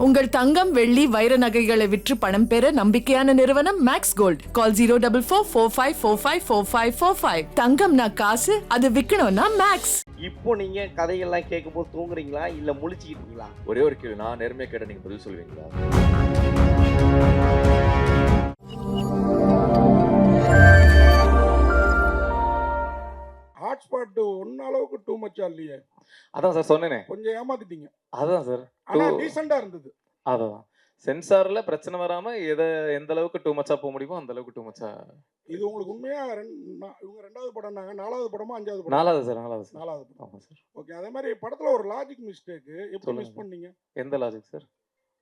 உங்கள் தங்கம் வெள்ளி வைர நகைகளை விற்று பணம் பெற நம்பிக்கையான நிறுவனம் Max Gold call zero double four four five four five four five four five தங்கம்னா காசு அது விற்கணும்னா மேக்ஸ் இப்போ நீங்க கதைகள்லாம் கேட்கும்போது தூங்குறீங்களா? இல்ல முழிச்சுக்கிட்டீங்களா ஒரே ஒரு கேள்வி நான் நேர்மையா கேட்ட நீங்க பதில் சொல்லுவீங்களா ஹாட்ஸ்பாட் ஒன்ன அளவுக்கு டூ மச்சா இல்லையே? அதான் சார் சொன்னேனே. கொஞ்சம் ஏமாத்திட்டீங்க. அதான் சார் ஆனா டீசெண்டா இருந்தது. அதான். சென்சார்ல பிரச்சனை வராம எதை எந்த அளவுக்கு டூ மச்சா போக முடியுமோ அந்த அளவுக்கு டூ மச்சா இது உங்களுக்கு உண்மையா இவங்க ரெண்டாவது படம்னாங்க நாலாவது படமா அஞ்சாவது படம்? நாலாவது சார் நாலாவது சார் நாலாவது படம். ஆமா சார் ஓகே அதே மாதிரி படத்துல ஒரு லாஜிக் மிஸ்டேக் எப்படி. மிஸ் பண்ணீங்க? எந்த லாஜிக் சார்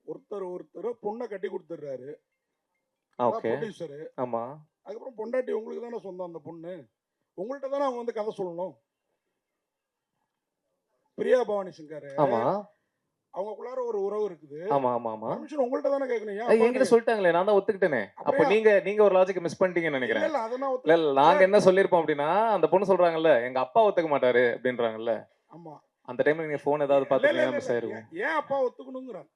ஒருத்தர் ஒருத்தர் பொண்ணை கட்டி கொடுத்துட்றாரு. ஓகே ப்ரொடியூசரு ஆமா. அதுக்கப்புறம் பொண்டாட்டி உங்களுக்கு தானே சொந்தம் அந்த பொண்ணு? உங்கள்கிட்ட தானே அவங்க வந்து கதை சொல்லணும். பிரியா பவானி சங்கர். ஆமா. அவங்களுக்குள்ளார ஒரு உறவு இருக்குது. ஆமா ஆமா ஆமா. பர்மிஷன் உங்கள்கிட்ட தானே கேட்கணும். என்கிட்ட சொல்லிட்டாங்களே நான் தான் ஒத்துக்கிட்டேனே. அப்ப? நீங்க நீங்க ஒரு லாஜிக் மிஸ் பண்ணிட்டீங்கன்னு நினைக்கிறேன். இல்ல, இல்ல, அதை நான் இல்ல நாங்க என்ன சொல்லிருப்போம் அப்படின்னா அந்த பொண்ணு சொல்றாங்கல்ல எங்க அப்பா ஒத்துக்க மாட்டாரு அப்படின்றாங்கல்ல. ஆமா. அந்த டைம்ல நீங்க போன் ஏதாவது இல்ல, மிஸ் ஆயிருக்கும் ஏன் அப்பா ஒத்துக்கணுங்கிறாங்க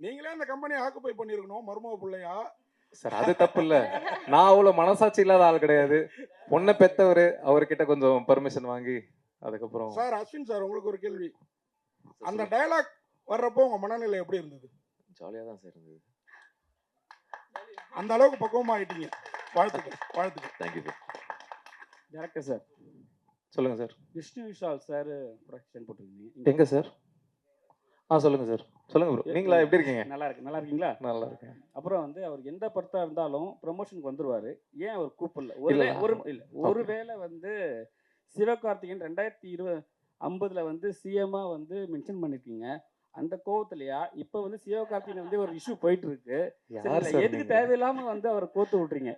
நீங்களே அந்த கம்பெனியை ஆக்குப்பை பண்ணிருக்கணும் மருமக பிள்ளையா? சார் அது தப்பு இல்ல நான் அவ்வளவு மனசாட்சி இல்லாத ஆள் கிடையாது. பொண்ணை பெத்தவரு அவர்கிட்ட கொஞ்சம் பர்மிஷன் வாங்கி அதுக்கப்புறம் சார் அஸ்வின் சார் உங்களுக்கு ஒரு கேள்வி. அந்த டயலாக் வர்றப்போ உங்க மனநிலை எப்படி இருந்தது? ஜாலியா தான் சார் இருந்தது. அந்த அளவுக்கு பக்குவமா ஆயிட்டீங்க. வாழ்த்துக்கள் வாழ்த்துக்கள். Thank you sir director sir. சொல்லுங்க sir Vishnu Vishal sir production போட்டிருக்கீங்க எங்க சார் ஆ சொல்லுங்க சார். சொல்லுங்க ப்ரோ நீங்களா எப்படி இருக்கீங்க? நல்லா இருக்கு. நல்லா இருக்கீங்களா? நல்லா இருக்கேன். அப்புறம் வந்து அவர் எந்த படத்தா இருந்தாலும் ப்ரொமோஷனுக்கு வந்துருவாரு. ஏன் அவர் கூப்பிடல? இல்ல. ஒரு ஒரு இல்ல ஒருவேளை வந்து சிவகார்த்திகேயன் ரெண்டாயிரத்தி இருபது ஐம்பதுல வந்து சிஎம்மா வந்து மென்ஷன் பண்ணிருக்கீங்க. அந்த கோவத்திலயா? இப்ப வந்து சிவகார்த்திகேயன் வந்து ஒரு இஷ்யூ போயிட்டு இருக்கு. எதுக்கு? தேவையில்லாம வந்து அவரை கோத்து விட்டுறீங்க?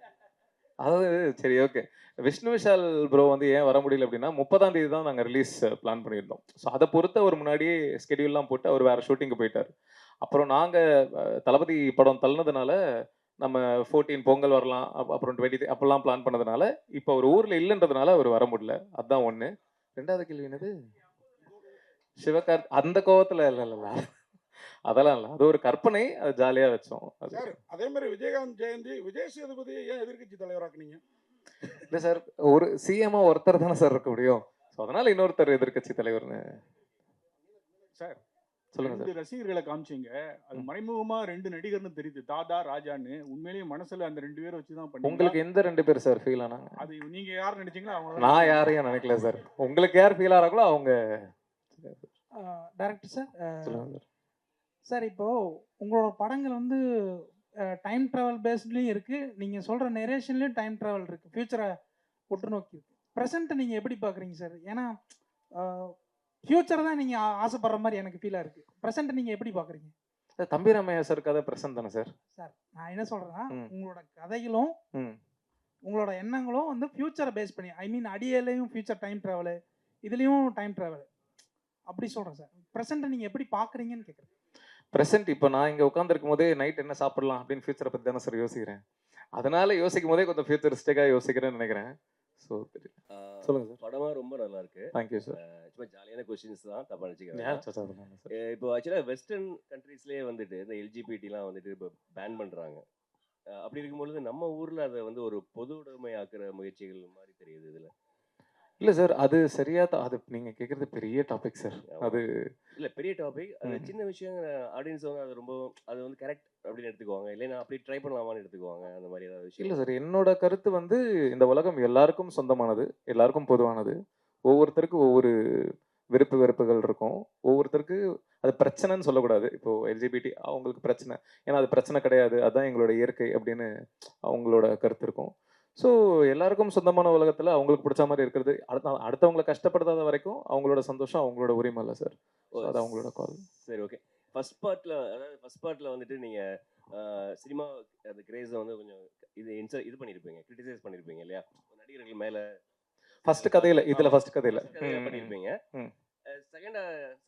அதாவது சரி ஓகே விஷ்ணு விஷால் ப்ரோ வந்து ஏன் வர முடியல அப்படின்னா முப்பதாம் தேதி தான் நாங்கள் ரிலீஸ் பிளான் பண்ணியிருந்தோம். ஸோ அதை பொறுத்து அவர் முன்னாடியே ஸ்கெடியூல்லாம் போட்டு அவர் வேறு ஷூட்டிங்கு போயிட்டார். அப்புறம் நாங்கள் தளபதி படம் தள்ளினதுனால நம்ம ஃபோர்டீன் பொங்கல் வரலாம் அப்புறம் டுவெண்ட்டி அப்போல்லாம் பிளான் பண்ணதுனால இப்போ அவர் ஊரில் இல்லைன்றதுனால அவர் வர முடியல. அதுதான் ஒன்று ரெண்டாவது கேள்வி என்னது? சிவகார்த் அந்த கோவத்தில் இல்லை இல்லை. அதெல்லாம் இல்லை. அது ஒரு கற்பனை அது ஜாலியாக வச்சோம். அது. சார் அதே மாதிரி விஜயகாந்த் ஜெயந்தி விஜய் சேதுபதி ஏன் எதிர்க்கட்சி தலைவராக்குனீங்க? இல்லை சார் ஒரு சிஎம்மா ஒருத்தர் தானே சார் இருக்க முடியும். ஸோ அதனால இன்னொருத்தர் எதிர்க்கட்சி தலைவர்னு. சார் சொல்லுங்க சார். ரசிகர்களை காமிச்சீங்க. அது மறைமுகமா ரெண்டு நடிகர்னு தெரியுது. தாதா ராஜான்னு. உண்மையிலேயே மனசுல அந்த ரெண்டு பேரை வச்சு தான் பண்ணீங்க உங்களுக்கு எந்த ரெண்டு பேர் சார் ஃபீல் ஆனாங்க? அது நீங்க யார் நினைச்சீங்களோ அவங்க நான் யாரையும் நினைக்கல சார். உங்களுக்கு யார் ஃபீல் ஆகிறாங்களோ அவங்க. டைரக்டர் சார் சொல்லுங்க சார். சார் இப்போ உங்களோட படங்கள் வந்து டைம் ட்ராவல் பேஸ்ட்லேயும் இருக்கு. நீங்க சொல்ற நெரேஷன்லயும் டைம் ட்ராவல் இருக்கு. ஃபியூச்சரை உற்று நோக்கி இருக்கு. ப்ரெசென்ட்டை நீங்க எப்படி பாக்குறீங்க சார்? ஏன்னா ஃபியூச்சர் தான் நீங்க ஆ- ஆசைப்படுற மாதிரி எனக்கு ஃபீலா இருக்கு. ப்ரெசென்ட்டை நீங்க எப்படி பாக்குறீங்க? சார் தம்பி ராமையா சார் கதை பிரசன்ட் தானே சார்? சார் நான் என்ன சொல்றேன்னா ம். உங்களோட கதைகளும் உங்களோட எண்ணங்களும் வந்து ஃபியூச்சரை பேஸ் பண்ணி ஐ மீன் அடியலையும் ஃபியூச்சர் டைம் ட்ராவலு இதுலேயும் டைம் ட்ராவல் அப்படி சொல்கிறேன் சார். ப்ரெசென்ட்டை நீங்கள் எப்படி பார்க்குறீங்கன்னு கேட்குறேன் ப்ரெசென்ட் இப்போ நான் இங்கே உட்காந்துருக்கும் போதே நைட் என்ன சாப்பிடலாம் அப்படின்னு ஃபியூச்சரை பற்றி தானே சார் யோசிக்கிறேன். அதனால யோசிக்கும் போதே கொஞ்சம் ஃபியூச்சரிஸ்டிக்காக யோசிக்கிறேன்னு நினைக்கிறேன். ஸோ சொல்லுங்க சார் படமா ரொம்ப நல்லா இருக்கு. தேங்க்யூ சார் சும்மா ஜாலியான கொஸ்டின்ஸ் தான் தப்பா ஏன் நினைச்சுக்கிறேன் இப்போ ஆக்சுவலாக வெஸ்டர்ன் கண்ட்ரீஸ்லேயே வந்துட்டு இந்த எல்ஜிபிடிலாம் வந்துட்டு இப்போ பேன் பண்ணுறாங்க அப்படி இருக்கும்பொழுது நம்ம ஊரில் அதை வந்து ஒரு பொது உடைமையாக்குற முயற்சிகள் மாதிரி தெரியுது இதில். இல்லை சார் அது சரியா தான் அது நீங்கள் கேட்குறது பெரிய டாபிக் சார். அது இல்லை பெரிய டாபிக் அது. சின்ன விஷயம் ஆடியன்ஸ் வந்து அது ரொம்ப அது வந்து கரெக்ட் அப்படின்னு எடுத்துக்குவாங்க. இல்லைன்னா அப்படி ட்ரை பண்ணலாமான்னு எடுத்துக்குவாங்க. அந்த மாதிரி ஏதாவது இல்லை விஷயம் சார் என்னோட கருத்து வந்து இந்த உலகம் எல்லாருக்கும் சொந்தமானது எல்லாருக்கும் பொதுவானது. ஒவ்வொருத்தருக்கும் ஒவ்வொரு விருப்பு வெறுப்புகள் இருக்கும். ஒவ்வொருத்தருக்கு அது பிரச்சனைன்னு சொல்லக்கூடாது. இப்போ எல்ஜிபிடி அவங்களுக்கு பிரச்சனை. ஏன்னா அது பிரச்சனை கிடையாது. அதுதான் எங்களோட இயற்கை அப்படின்னு அவங்களோட கருத்து இருக்கும். ஸோ எல்லாருக்கும் சொந்தமான உலகத்தில் அவங்களுக்கு பிடிச்ச மாதிரி இருக்கிறது. அடுத்த அடுத்தவங்களை கஷ்டப்படுத்தாத வரைக்கும் அவங்களோட சந்தோஷம் அவங்களோட உரிமை இல்லை சார் அது அவங்களோட கால் சரி ஓகே ஃபர்ஸ்ட் பார்ட்ல அதாவது ஃபர்ஸ்ட் பார்ட்ல வந்துட்டு நீங்க சினிமா அந்த கிரேஸை வந்து கொஞ்சம் இது இன்ச இது பண்ணியிருப்பீங்க கிரிட்டிசைஸ் பண்ணியிருப்பீங்க இல்லையா? நடிகர்கள் மேல ஃபர்ஸ்ட் கதையில இதுல ஃபர்ஸ்ட் கதையில. பண்ணியிருப்பீங்க. செகண்ட்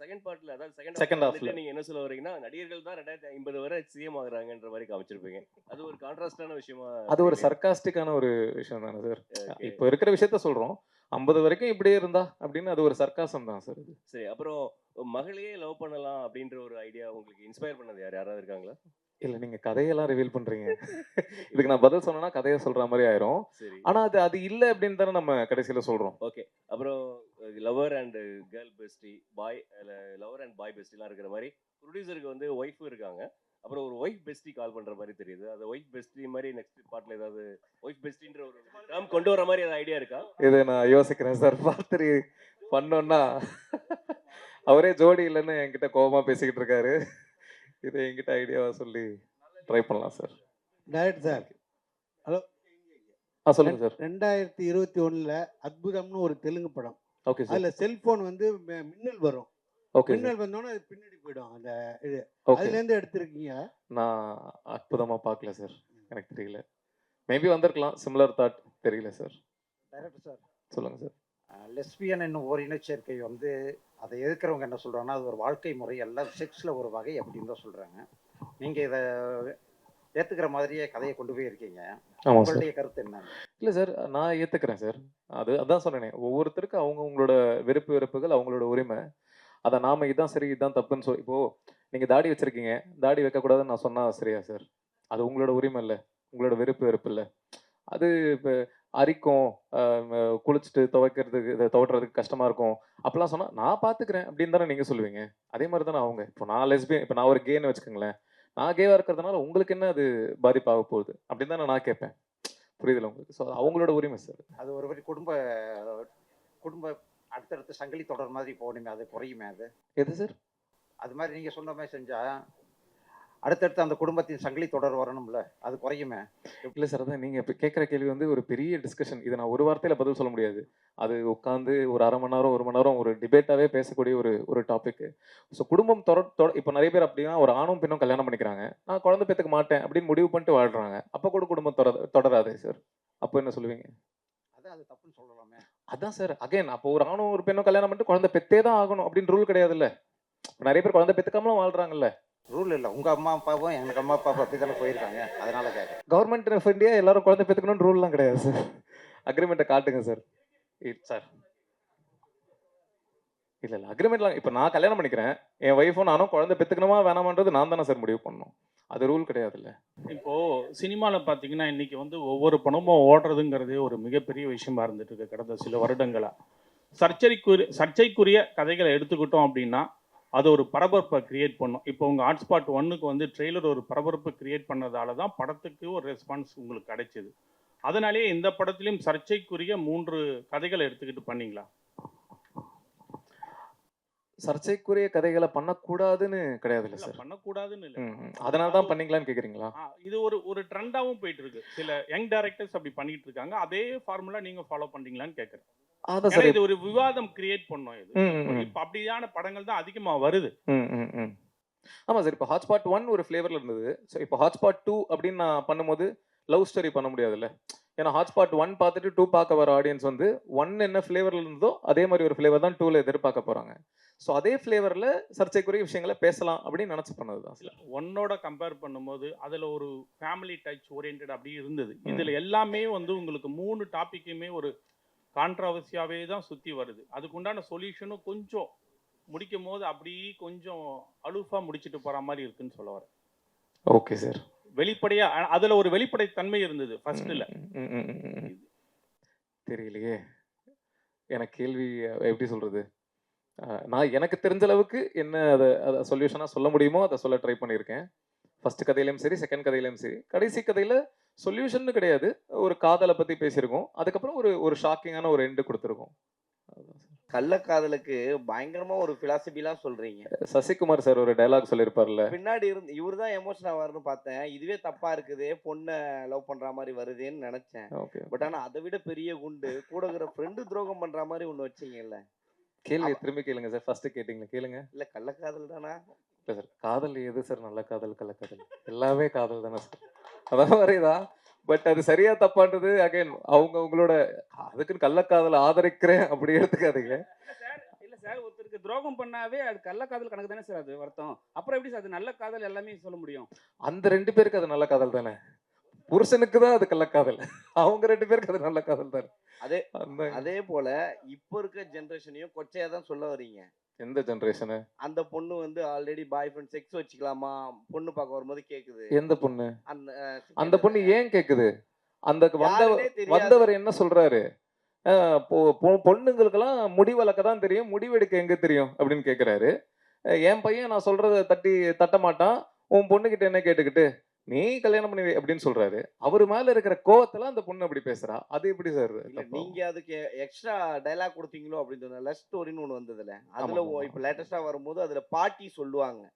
செகண்ட் பார்ட்ல அதாவது செகண்ட் செகண்ட் halfல. நீங்க என்ன சொல்ல வரீங்கன்னா நடிகர்கள் தான் ரெண்டாயிரத்தி ஐம்பது வரை சிஎம் ஆகுறாங்கன்ற மாதிரி காமிச்சிருப்பீங்க. அது ஒரு கான்ட்ராஸ்டான விஷயமா அது ஒரு. சர்க்காஸ்டிக்கான ஒரு விஷயம் தானே சார். இப்போ இருக்கிற விஷயத்த சொல்றோம். ஐம்பது வரைக்கும் இப்படியே இருந்தா அப்படின்னு அது ஒரு சர்க்காசம் தான் சார் சரி அப்புறம் மகளையே லவ் பண்ணலாம் அப்படின்ற ஒரு ஐடியா உங்களுக்கு இன்ஸ்பயர் பண்ணது யார்? யாராவது இருக்காங்களா? இல்ல நீங்க கதையெல்லாம் ரிவீல் பண்றீங்க. இதுக்கு நான் பதில் சொன்னேன்னா கதையை சொல்ற மாதிரி ஆயிரும். ஆனா அது அது இல்ல அப்படின்னு தானே நம்ம கடைசியில சொல்றோம். அப்புறம் lover and girl bestie boy lover and boy பெஸ்டிலாம் இருக்கிற மாதிரி ப்ரொடியூசருக்கு வந்து ஒய்ஃபும் இருக்காங்க. அப்புறம் ஒரு ஒய்ஃப் பெஸ்டி கால் பண்ற மாதிரி தெரியுது. அந்த ஒய்ஃப் பெஸ்டி மாதிரி நெக்ஸ்ட் பார்ட்ல ஏதாவது ஒய்ஃப் பெஸ்டின்ற ஒரு டேர்ம் கொண்டு வர மாதிரி ஏதாவது ஐடியா இருக்கா? இதை நான் யோசிக்கிறேன் சார். பார்த்துரு பண்ணோன்னா அவரே ஜோடி இல்லைன்னு என்கிட்ட கோபமா பேசிக்கிட்டு இருக்காரு. இதை என்கிட்ட ஐடியாவா சொல்லி ட்ரை பண்ணலாம் சார். Direct sir. ஆ சொல்லுங்க சார். ரெண்டாயிரத்தி இருபத்தி ஒண்ணுல அற்புதம்னு ஒரு தெலுங்கு படம். ஓகே சார் அதுல செல்போன் வந்து மின்னல் வரும். ஓகே மின்னல் வந்தோடனே அது பின்னாடி போயிடும். அந்த இது. அதுல இருந்து எடுத்திருக்கீங்க? நான் அற்புதமா பார்க்கல சார் எனக்கு தெரியல. மேபி வந்திருக்கலாம். சிமிலர் தாட் தெரியல சார் டைரக்டர் சார் சொல்லுங்க சார் லெஸ்பியன் என்னும் ஒரு இனச்சேர்க்கை வந்து அதை எதிர்க்கிறவங்க என்ன சொல்றாங்கன்னா அது ஒரு வாழ்க்கை முறை அல்ல செக்ஸில் ஒரு வகை அப்படின்னு தான் சொல்றாங்க. நீங்க இதை ஏத்துக்கிற மாதிரியே கதையை கொண்டு போய் இருக்கீங்க ஆமா சார் உங்களுடைய கருத்து என்ன? இல்லை சார் நான் ஏற்றுக்கிறேன் சார். அது அதான் சொன்னேனே ஒவ்வொருத்தருக்கு அவங்க அவங்களோட வெறுப்புகள் அவங்களோட உரிமை. அதை நாம இதான் சரி இதான் தப்புன்னு சொல்லி இப்போது நீங்கள் தாடி வச்சுருக்கீங்க தாடி வைக்கக்கூடாதுன்னு நான் சொன்னால் சரியா சார்? அது உங்களோட உரிமை இல்லை உங்களோட வெறுப்பு வெறுப்பு இல்லை. அது இப்போ அரிக்கும் குளிச்சுட்டு துவைக்கிறதுக்கு இதை துவட்டுறதுக்கு கஷ்டமாக இருக்கும். அப்பெல்லாம் சொன்னால் நான் பார்த்துக்கிறேன் அப்படின்னு தானே நீங்கள் சொல்லுவீங்க? அதே மாதிரி தானே அவங்க. இப்போ நான் லெஸ்பியன் இப்போ நான் ஒரு கேன்னு வச்சுக்கோங்களேன். நான் கேவாக இருக்கிறதுனால உங்களுக்கு என்ன அது பாதிப்பாக போகுது? அப்படின்னு தானே நான் கேட்பேன். புரியுதுல உங்களுக்கு? ஸோ அவங்களோட உரிமை சார் அது ஒரு மாதிரி குடும்ப குடும்ப அடுத்தடுத்து சங்கிலி தொடர் மாதிரி போகணுமே அது குறையுமே அது. எது சார் அது மாதிரி நீங்க சொன்ன மாதிரி செஞ்சா அடுத்தடுத்து அந்த குடும்பத்தின் சங்கிலி தொடர் வரணும்ல அது குறையுமே. இல்ல சார் அதான் நீங்க இப்ப கேட்குற கேள்வி வந்து ஒரு பெரிய டிஸ்கஷன் இதை நான் ஒரு வார்த்தையில பதில் சொல்ல முடியாது. அது உட்காந்து ஒரு அரை மணி நேரம் ஒரு மணி நேரம் ஒரு டிபேட்டாவே பேசக்கூடிய ஒரு ஒரு டாபிக் ஸோ குடும்பம் தொட தொட இப்போ நிறைய பேர் அப்படின்னா ஒரு ஆணும் பெண்ணும் கல்யாணம் பண்ணிக்கிறாங்க. நான் குழந்தை பெற்றுக்க மாட்டேன் அப்படின்னு முடிவு பண்ணிட்டு வாழ்றாங்க. அப்போ கூட குடும்பம் தொடர தொடராதே சார் அப்போ என்ன சொல்லுவீங்க? அது தப்புன்னு சொல்லலாமே. அதான் சார் அகைன் அப்போ ஒரு ஆணும் ஒரு பெண்ணும் கல்யாணம் பண்ணிட்டு குழந்தை பெத்தே தான் ஆகணும் அப்படின்னு ரூல் கிடையாதுல்ல. நிறைய பேர் குழந்தை பெத்துக்காமலும் வாழ்றாங்கல்ல. ரூல் இல்லை. உங்க அம்மா அப்பாவும் எனக்கு அம்மா அப்பா அப்படி தானே போயிருக்காங்க. அதனால கேட்குறேன் கவர்மெண்ட் ஆஃப் இந்தியா எல்லாரும் குழந்தை பெற்றுக்கணும்னு ரூல்லாம் கிடையாது சார் அக்ரிமெண்ட்டை காட்டுங்க சார் சார் இல்ல இல்ல. அக்ரிமெண்ட்லாம் இப்போ நான் கல்யாணம் பண்ணிக்கிறேன். என் ஒய்ஃபும் நானும் குழந்தை பெற்றுக்கணுமா வேணாமான்றது நான் தானே சார் முடிவு பண்ணணும். அது ரூல் கிடையாதுல்ல இப்போ சினிமாவில் பார்த்தீங்கன்னா இன்னைக்கு வந்து ஒவ்வொரு படமும் ஓடுறதுங்கிறதே ஒரு மிகப்பெரிய விஷயமா இருந்துட்டு இருக்கு. கடந்த சில வருடங்களா. சர்ச்சைக்குரிய சர்ச்சைக்குரிய கதைகளை எடுத்துக்கிட்டோம் அப்படின்னா அது ஒரு பரபரப்பை கிரியேட் பண்ணும். இப்போ உங்கள் ஹாட்ஸ்பாட் ஒன்னுக்கு வந்து ட்ரெய்லர் ஒரு பரபரப்பு கிரியேட் பண்ணதால தான் படத்துக்கு ஒரு ரெஸ்பான்ஸ் உங்களுக்கு கிடைச்சது. அதனாலேயே இந்த படத்துலையும் சர்ச்சைக்குரிய மூன்று கதைகளை எடுத்துக்கிட்டு பண்ணீங்களா? சர்ச்சைக்குரிய கதைகளை பண்ணக்கூடாதுன்னு கிடையாதுல்ல இல்ல சார்? பண்ணக்கூடாதுன்னு இல்லை. அதனால தான் பண்ணீங்களான்னு கேக்குறீங்களா? ஆ, இது ஒரு ஒரு ட்ரெண்டாவும் போயிட்டு இருக்கு சில யங் டைரக்டர்ஸ் அப்படி பண்ணிட்டு இருக்காங்க அதே ஃபார்முலா நீங்க ஃபாலோ பண்றீங்களான்னு கேக்குறேன். அதான் சார் இது ஒரு விவாதம் கிரியேட் பண்ணோம் இது. இப்ப அப்படியான படங்கள் தான் அதிகமா வருது. ம் ம் ம். ஆமாம் சார் இப்போ ஹாட்ஸ்பாட் ஒன் ஒரு ஃப்ளேவரில் இருந்தது. ஸோ இப்போ ஹாட்ஸ்பாட் டூ அப்படின்னு நான் பண்ணும்போது லவ் ஸ்டோரி பண்ண முடியாதுல்ல? ஏன்னா ஹாட்ஸ்பாட் ஒன் பார்த்துட்டு டூ பார்க்க வர ஆடியன்ஸ் வந்து ஒன் என்ன ஃப்ளேவரில் இருந்ததோ அதே மாதிரி ஒரு ஃப்ளேவர் தான் டூவில் எதிர்பார்க்க போகிறாங்க ஸோ அதே ஃப்ளேவரில் சர்ச்சைக்குரிய விஷயங்களை பேசலாம் அப்படின்னு நினச்சி பண்ணது தான். இல்ல ஒன்னோட கம்பேர் பண்ணும்போது அதுல ஒரு ஃபேமிலி டச் ஓரியன்ட் அப்படி இருந்தது. இதுல எல்லாமே வந்து உங்களுக்கு மூணு டாபிக்குமே ஒரு கான்ட்ரவர்சியாவே தான் சுத்தி வருது. அதுக்குண்டான சொல்யூஷனும் கொஞ்சம் முடிக்கும் போது அப்படியே கொஞ்சம் அலுஃபா முடிச்சிட்டு போற மாதிரி இருக்குன்னு சொல்ல வரேன். ஓகே சார் வெளிப்படையா அதுல ஒரு வெளிப்படை தன்மை இருந்தது ஃபர்ஸ்ட்ல தெரியலையே. எனக்கு கேள்வி எப்படி சொல்றது? நான் எனக்கு தெரிஞ்ச அளவுக்கு என்ன அதை அதை சொல்யூஷனாக சொல்ல முடியுமோ அதை சொல்ல ட்ரை பண்ணியிருக்கேன். ஃபர்ஸ்ட் கதையிலையும் சரி செகண்ட் கதையிலையும் சரி. கடைசி கதையில சொல்யூஷன் கிடையாது. ஒரு காதலை பத்தி பேசியிருக்கோம். அதுக்கப்புறம் ஒரு ஒரு ஷாக்கிங்கான ஒரு எண்டு கொடுத்துருக்கோம். அதுதான். கள்ளக்காதலுக்கு பயங்கரமா ஒரு பிலாசபிலாம் சொல்றீங்க. சசிகுமார் சார் ஒரு டயலாக் சொல்லியிருப்பார்ல. பின்னாடி இருந்து இவர் தான் எமோஷன் ஆவார்னு பார்த்தேன். இதுவே தப்பா இருக்குது. பொண்ணை லவ் பண்ற மாதிரி வருதேன்னு நினைச்சேன். ஓகே பட் ஆனா அதை விட பெரிய குண்டு கூட இருக்கிற ஃப்ரெண்டு துரோகம் பண்ற மாதிரி ஒண்ணு வச்சீங்கல்ல. கேள்வி திரும்பி கேளுங்க சார். ஃபர்ஸ்ட் கேட்டிங்களா? கேளுங்க. இல்ல கள்ளக்காதல் தானா? இல்லை சார் காதல் எது சார்? நல்ல காதல் கள்ளக்காதல் எல்லாமே காதல் தானே சார். அதான் வரையுதா பட் அது சரியா தப்பான்றது அகைன் அவங்க உங்களோட அதுக்குன்னு கள்ளக்காதலை ஆதரிக்கிறேன் அப்படி எடுத்துக்காதீங்க. இல்ல சார் இல்ல சார் ஒருத்தருக்கு துரோகம் பண்ணாவே அது கள்ளக்காதல் கணக்கு தானே சார் அது வருத்தம். அப்புறம் எப்படி சார் அது நல்ல காதல் எல்லாமே சொல்ல முடியும்? அந்த ரெண்டு பேருக்கு அது நல்ல காதல் தானே? புருஷனுக்கு தான் அது கள்ளக்காதல். அவங்க ரெண்டு பேருக்கு அது நல்ல காதல் தானே? அதே அதே போல இப்போ இருக்க ஜென்ரேஷனையும் கொச்சையா தான் சொல்ல வர்றீங்க. எந்த ஜென்ரேஷனு அந்த பொண்ணு வந்து ஆல்ரெடி பாய் ஃப்ரெண்ட் செக்ஸ் வச்சுக்கலாமா? பொண்ணு பார்க்க வரும்போது கேக்குது. எந்த பொண்ணு? அந்த அந்த பொண்ணு ஏன் கேக்குது? அந்த தெரியாது. வந்தவர் என்ன சொல்றாரு? பொண்ணுங்களுக்கெல்லாம் முடி வளர்க்க தான் தெரியும் முடிவெடுக்க எங்க தெரியும்? அப்படின்னு கேக்குறாரு. என் பையன் நான் சொல்றத தட்டி தட்ட மாட்டான். உன் பொண்ணுகிட்ட என்ன கேட்டுக்கிட்டு? நீ கல்யாணம் பண்ணி அப்படின்னு சொல்றாரு. அவர் மேல இருக்கிற கோவத்துல அந்த பொண்ணு அப்படி பேசுறா. அது எப்படி சார் நீங்க அதுக்கு எக்ஸ்ட்ரா டைலாக் கொடுத்தீங்களோ அப்படின்னு லவ் ஸ்டோரின்னு ஒண்ணு வந்ததுல. அதுல. இப்ப லேட்டஸ்டா வரும்போது அதுல பாட்டி சொல்லுவாங்க.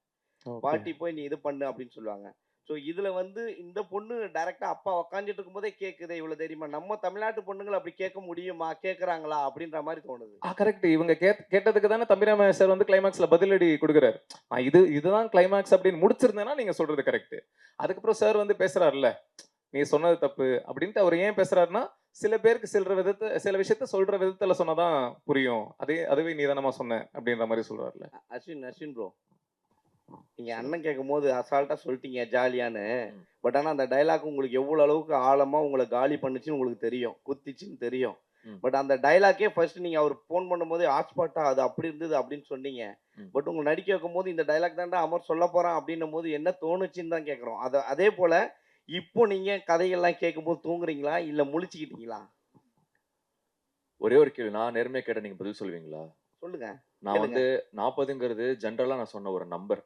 பாட்டி போய் நீ இது பண்ணு அப்படின்னு சொல்லுவாங்க. ஸோ இதுல வந்து இந்த பொண்ணு டைரக்டா அப்பா உக்காந்துட்டு இருக்கும்போதே கேக்குதே இவ்வளவு தெரியுமா நம்ம தமிழ்நாட்டு பொண்ணுங்களை அப்படி கேட்க முடியுமா கேக்குறாங்களா அப்படின்ற மாதிரி தோணுது. கரெக்ட் இவங்க கேட் கேட்டதுக்கு தானே தம்பிராம சார் வந்து கிளைமேக்ஸ்ல பதிலடி கொடுக்குறாரு. இது இதுதான் கிளைமேக்ஸ் அப்படின்னு முடிச்சிருந்தேன்னா நீங்க சொல்றது கரெக்ட் அதுக்கப்புறம் சார் வந்து பேசுறாருல்ல நீ சொன்னது தப்பு அப்படின்ட்டு அவர் ஏன் பேசுறாருன்னா சில பேருக்கு சில விதத்தை சில விஷயத்த சொல்ற விதத்துல சொன்னாதான் புரியும். அதே அதுவே நீ தானமா சொன்ன அப்படின்ற மாதிரி சொல்றாருல்ல. அஸ்வின் அஸ்வின் ப்ரோ நீங்க அண்ணன் கேட்கும் போது அசால்ட்டா சொல்லிட்டீங்க ஜாலியான்னு. பட் ஆனா அந்த டைலாக் உங்களுக்கு எவ்வளவு அளவுக்கு ஆழமா உங்களை காலி பண்ணுச்சுன்னு உங்களுக்கு தெரியும். குத்திச்சுன்னு தெரியும். பட் அந்த டைலாக்கே ஃபர்ஸ்ட் நீங்க அவர் ஃபோன் பண்ணும்போது ஹாட்ஸ்பாட்டா அது அப்படி இருந்தது அப்படின்னு சொன்னீங்க. பட் உங்களை நடிக்க வைக்கும் போது இந்த டைலாக் தான்டா அமர் சொல்ல போறான் அப்படின்னும் போது என்ன தோணுச்சுன்னு தான் கேட்குறோம். அதை அதே போல இப்போ நீங்க கதைகள்லாம் கேட்கும்போது தூங்குறீங்களா? இல்ல முழிச்சுக்கிட்டீங்களா? ஒரே ஒரு கேள்வி. நான் நேர்மையா கேட்ட நீங்க பதில் சொல்லுவீங்களா? சொல்லுங்க. நான். வந்து நாற்பதுங்கிறது ஜென்ரலா நான் சொன்ன ஒரு நம்பர்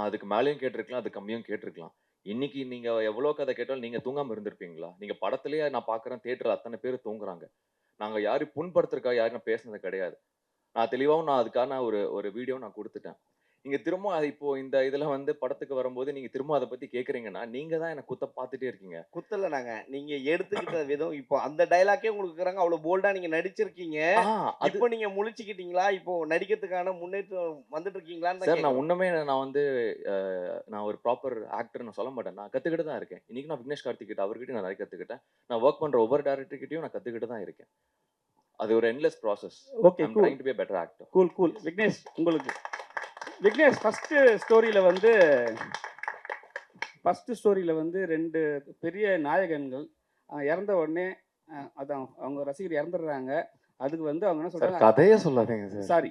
அதுக்கு மேலேயும் கேட்டிருக்கலாம் அது கம்மியும் கேட்டிருக்கலாம். இன்னைக்கு நீங்க எவ்வளவு கதை கேட்டாலும் நீங்க தூங்காம இருந்திருப்பீங்களா? நீங்க படத்துலயே நான் பாக்குறேன் தேட்டர் அத்தனை பேர் தூங்குறாங்க. நாங்க யாரும் புண்படுத்திருக்கா யாரும் நான் பேசுனது கிடையாது. நான் தெளிவாகவும் நான் அதுக்கான ஒரு ஒரு வீடியோ நான் கொடுத்துட்டேன். நீங்க திரும்ப அது இப்போ இந்த இதுல வந்து படத்துக்கு வரும்போது நீங்க திரும்ப அதை பத்தி கேக்குறீங்கன்னா நீங்க தான் எனக்கு குத்த பார்த்துட்டே இருக்கீங்க. குத்தல நாங்க. நீங்க எடுத்துக்கிட்ட விதம் இப்போ அந்த டைலாக்கே உங்களுக்கு இருக்கிறாங்க. அவ்வளவு போல்டா நீங்க நடிச்சிருக்கீங்க. இப்போ நீங்க முழிச்சுக்கிட்டீங்களா? இப்போ நடிக்கிறதுக்கான முன்னேற்றம் வந்துட்டு இருக்கீங்களான்னு சார் நான் உண்மையே நான் வந்து நான் ஒரு ப்ராப்பர் ஆக்டர் நான் சொல்ல மாட்டேன். நான் கத்துக்கிட்டு தான் இருக்கேன். இன்னைக்கு நான் விக்னேஷ் கார்த்திக் கிட்ட அவர்கிட்ட நான் நிறைய கத்துக்கிட்டேன். நான் ஒர்க் பண்ற ஒவ்வொரு டேரக்டர் கிட்டயும் நான் கத்துக்கிட்டு தான் இருக்கேன். அது ஒரு endless process okay trying to be better actor cool cool Vignesh உங்களுக்கு? விக்னேஷ் ஃபஸ்ட்டு ஸ்டோரியில் வந்து ஃபஸ்ட்டு ஸ்டோரியில் வந்து ரெண்டு பெரிய நாயகன்கள் இறந்த உடனே அதான் அவங்க ரசிகர் இறந்துடுறாங்க. அதுக்கு வந்து அவங்க என்ன சார் சொல்றாங்க கதையே சொல்லாதீங்க சார்.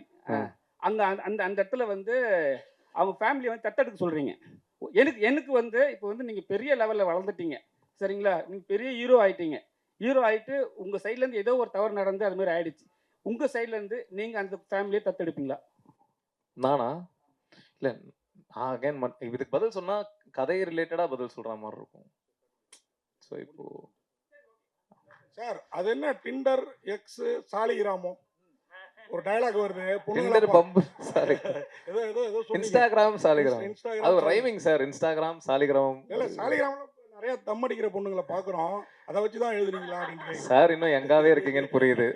அந்த- அந்த அந்த இடத்துல வந்து அவங்க ஃபேமிலியை வந்து தத்தெடுக்க சொல்றீங்க. எனக்கு எனக்கு வந்து இப்போ வந்து நீங்க பெரிய லெவல்ல வளர்ந்துட்டீங்க. சரிங்களா? நீங்க பெரிய ஹீரோ ஆயிட்டீங்க. ஹீரோ ஆயிட்டு உங்க சைட்ல இருந்து ஏதோ ஒரு தவறு நடந்து அது மாதிரி ஆயிடுச்சு. உங்க சைட்ல இருந்து நீங்க அந்த ஃபேமிலியை தத்தெடுப்பீங்களா? நானா? இல்ல அகைன் இதுக்கு பதில் சொன்னா கதை ரிலேட்டடா பதில் சொல்ற மாதிரி இருக்கும். ஸோ இப்போ சார் அது என்ன? Tinder X Saligramam. ஒரு டயலாக் வருது டிண்டர் பொண்ணுங்களா பம்பு சாரி ஏதோ ஏதோ ஏதோ. இன்ஸ்டாகிராம் சாலிகிராம் அது. ரைமிங் சார் இன்ஸ்டாகிராம் சாலிகிராம் இல்ல சாலிகிராம்ல நிறைய தம் அடிக்கிற பொண்ணுங்களை பாக்குறோம் அதை வச்சு தான் எழுதுறீங்களா அப்படின்னு சார் இன்னும் எங்காவே இருக்கீங்கன்னு புரியுது.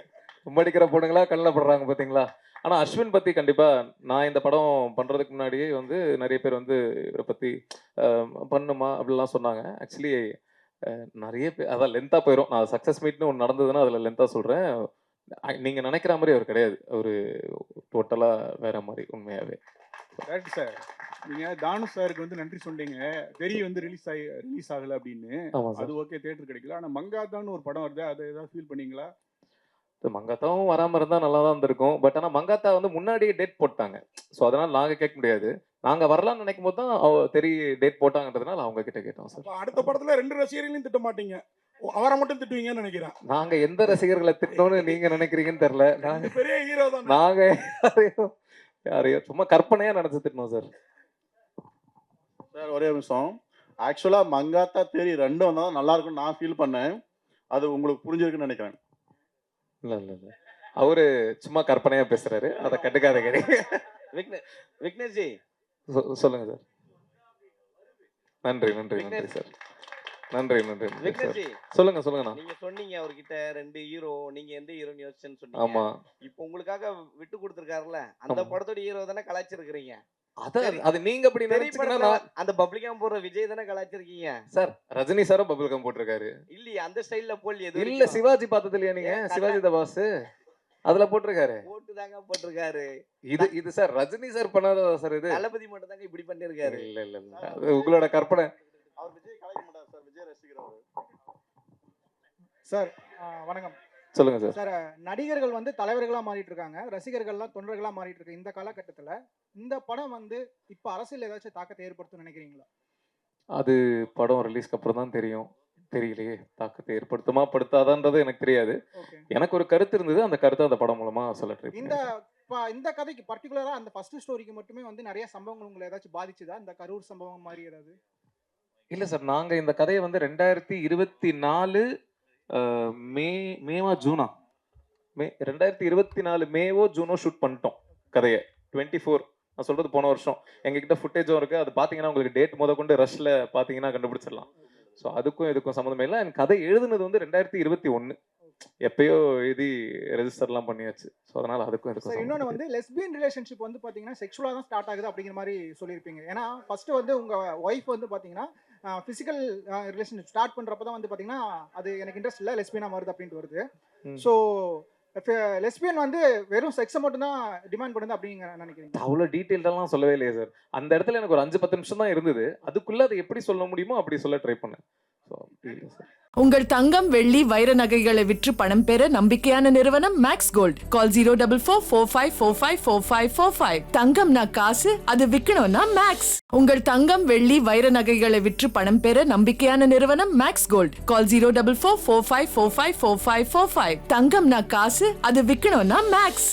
உம்மடிக்கிற பொண்ணுங்களா கண்ணில் படுறாங்க பாத்தீங்களா? ஆனா அஸ்வின் பத்தி கண்டிப்பா நான் இந்த படம் பண்றதுக்கு முன்னாடியே வந்து நிறைய பேர் வந்து இவரை அஹ், பண்ணுமா அப்படிலாம் சொன்னாங்க. ஆக்சுவலி நிறைய பேர் அதான் லென்த்தா போயிடும் நான் சக்சஸ் மீட்னு ஒன்று நடந்ததுன்னா அதுல லென்த்தா சொல்றேன். அ- நீங்க நினைக்கிற மாதிரி அவர் கிடையாது. அவரு டோட்டலா வேற மாதிரி உண்மையாவே. கரெக்ட் சார் நீங்க தானு சாருக்கு வந்து நன்றி சொன்னீங்க. தெரிய வந்து ரிலீஸ் ஆகி ரிலீஸ் ஆகல அப்படின்னு. அது ஓகே தியேட்டர் கிடைக்கல. ஆனா மங்காத்தான்னு ஒரு படம் வருது. அதை ஏதாவது ஃபீல் பண்ணீங்களா? மங்காத்தாவும் வராம இருந்தா நல்லா தான் இருந்திருக்கும். பட் ஆனா மங்காத்தா வந்து முன்னாடியே டேட் போட்டாங்க. ஸோ அதனால நாங்க கேட்க முடியாது. நாங்க வரலாம்னு நினைக்கும் போது தான் அவ தெரிய டேட் போட்டாங்கன்றதுனால அவங்க கிட்ட கேட்டோம் சார் அப்ப அடுத்த படத்துல ரெண்டு ரசிகர்களையும் திட்ட மாட்டீங்க. அவரை மட்டும் திட்டுவீங்கன்னு நினைக்கிறேன். நாங்க எந்த ரசிகர்களை திட்டணும்னு நீங்க நினைக்கிறீங்கன்னு தெரியல. நாங்க பெரிய ஹீரோ தான். நாங்க யாரையும் யாரையும் சும்மா கற்பனையா நினைச்சு திட்டணும் சார் சார் ஒரே நிமிஷம். ஆக்சுவலாக மங்காத்தா தேரி ரெண்டும் வந்தால் நல்லா இருக்கும்னு நான் ஃபீல் பண்ணேன். அது உங்களுக்கு புரிஞ்சிருக்குன்னு நினைக்கிறேன். இல்ல இல்ல இல்ல. அவரு சும்மா கற்பனையா பேசுறாரு. அதை கண்டுக்காதீங்க. நீங்க. விக்னே விக்னேஷ் ஜி சொல்லுங்க சார். நன்றி நன்றி நன்றி சார். நன்றி நன்றி சொல்லுங்க சொல்லுங்கண்ணா. நீங்க சொன்னீங்க அவர்கிட்ட ரெண்டு ஹீரோ நீங்க எந்த ஹீரோன்னு யோசிச்சேன்னு சொன்னீங்க. ஆமா. இப்போ உங்களுக்காக விட்டு கொடுத்துருக்காருல்ல அந்த. படத்தோட ஹீரோ தானே கலாய்ச்சிருக்கிறீங்க. அதான் அது நீங்க அப்படி நினைச்சீங்கன்னா அந்த பப்ளிக்கா போடுற விஜய் தானே கலாய்ச்சிருக்கீங்க சார் ரஜினி சாரும் பபிள் கம் போட்டிருக்காரு. இல்லையே அந்த ஸ்டைல்ல போல் எது இல்ல வரைக்கும். சிவாஜி பார்த்தது இல்லையா நீங்க சிவாஜி த பாஸ். அதுல போட்டிருக்காரு. போட்டு தாங்க போட்டிருக்காரு. இது இது சார் ரஜினி சார் பண்ணாததா சார் இது? தளபதி மட்டும் தாங்க இப்படி பண்ணிருக்காரு. இல்ல இல்ல இல்ல. அது உங்களோட கற்பனை. அவர் விஜய் கலாய்க்க மாட்டார் சார் விஜய் ரசிகர் சார் வணக்கம். சொல்லுங்க சார். சார் நடிகர்கள் வந்து தலைவர்களா மாறிட்டு இருக்காங்க ரசிகர்கள்லாம் தொண்டர்களா மாறிட்டு இருக்கு இந்த காலகட்டத்துல இந்த படம் வந்து இப்ப அரசியல் ஏதாச்சும் தாக்கத்தை ஏற்படுத்தும் நினைக்கிறீங்களா? அது படம் ரிலீஸ்க்கு அப்புறம் தான் தெரியும். தெரியலையே தாக்கத்தை ஏற்படுத்துமா படுத்தாதான்றது எனக்கு தெரியாது. எனக்கு ஒரு கருத்து இருந்தது அந்த கருத்தை அந்த படம் மூலமா சொல்ல ட்ரை இந்த இந்த கதைக்கு பர்டிகுலரா அந்த ஃபர்ஸ்ட் ஸ்டோரிக்கு மட்டுமே வந்து நிறைய சம்பவங்கள் உங்களை ஏதாச்சும் பாதிச்சுதா? இந்த கரூர் சம்பவம் மாதிரி ஏதாவது? இல்ல சார் நாங்க இந்த கதையை வந்து ரெண்டாயிரத்தி இருபத்தி நாலு மே மேவா ஜூனா? மே ரெண்டாயிரத்தி இருபத்தி நாலு மேவோ ஜூனோ ஷூட் பண்ணிட்டோம் கதையை. Twenty four. நான் சொல்றது போன வருஷம். எங்ககிட்ட ஃபுட்டேஜும் இருக்கு. அது பாத்தீங்கன்னா உங்களுக்கு டேட் முத கொண்டு ரஷ்ல பாத்தீங்கன்னா கண்டுபிடிச்சிடலாம். ஸோ அதுக்கும் இதுக்கும் சம்மந்தமே இல்லை. எனக்கு கதை எழுதுனது வந்து ரெண்டாயிரத்தி இருபத்தி ஒன்று எப்பயோ எழுதி ரெஜிஸ்டர்லாம் பண்ணியாச்சு. ஸோ அதனால அதுக்கும் சம்மந்தம் இன்னொன்று வந்து லெஸ்பியன் ரிலேஷன்ஷிப் வந்து பார்த்தீங்கன்னா செக்ஷுவலாக தான் ஸ்டார்ட் ஆகுது அப்படிங்கிற மாதிரி சொல்லியிருப்பீங்க. ஏன்னா ஃபர்ஸ்ட் வந்து உங்கள் ஒய்ஃப் வந்து பார்த்தீங்கன்னா ஃபிசிக்கல் ரிலேஷன்ஷிப் ஸ்டார்ட் பண்ணுறப்ப தான் வந்து பார்த்தீங்கன்னா அது எனக்கு இன்ட்ரெஸ்ட் இல்லை லெஸ்பியனாக வருது அப்படின்ட்டு வருது. ஸோ லெஸ்பியன் வந்து வெறும் செக்ஸை மட்டும் தான் டிமாண்ட் பண்ணுது அப்படிங்கிற நினைக்கிறீங்க அவ்வளோ டீட்டெயில்டெல்லாம் சொல்லவே இல்லையே சார் அந்த இடத்துல எனக்கு ஒரு அஞ்சு பத்து நிமிஷம் தான் இருந்தது. அதுக்குள்ள அதை எப்படி சொல்ல முடியுமோ அப்படி சொல்ல ட்ரை பண்ணேன். ஸோ உங்கள் தங்கம் வெள்ளி வைர நகைகளை விற்று பணம் பெற நம்பிக்கையான நிறுவனம் Max Gold call zero double four four five four five four five four five தங்கம்னா காசு அது விற்கணும்னா மேக்ஸ் உங்கள் தங்கம் வெள்ளி வைர நகைகளை விற்று பணம் பெற நம்பிக்கையான நிறுவனம் Max Gold call zero double four four five four five four five four five தங்கம்னா காசு அது விற்கணும்னா மேக்ஸ்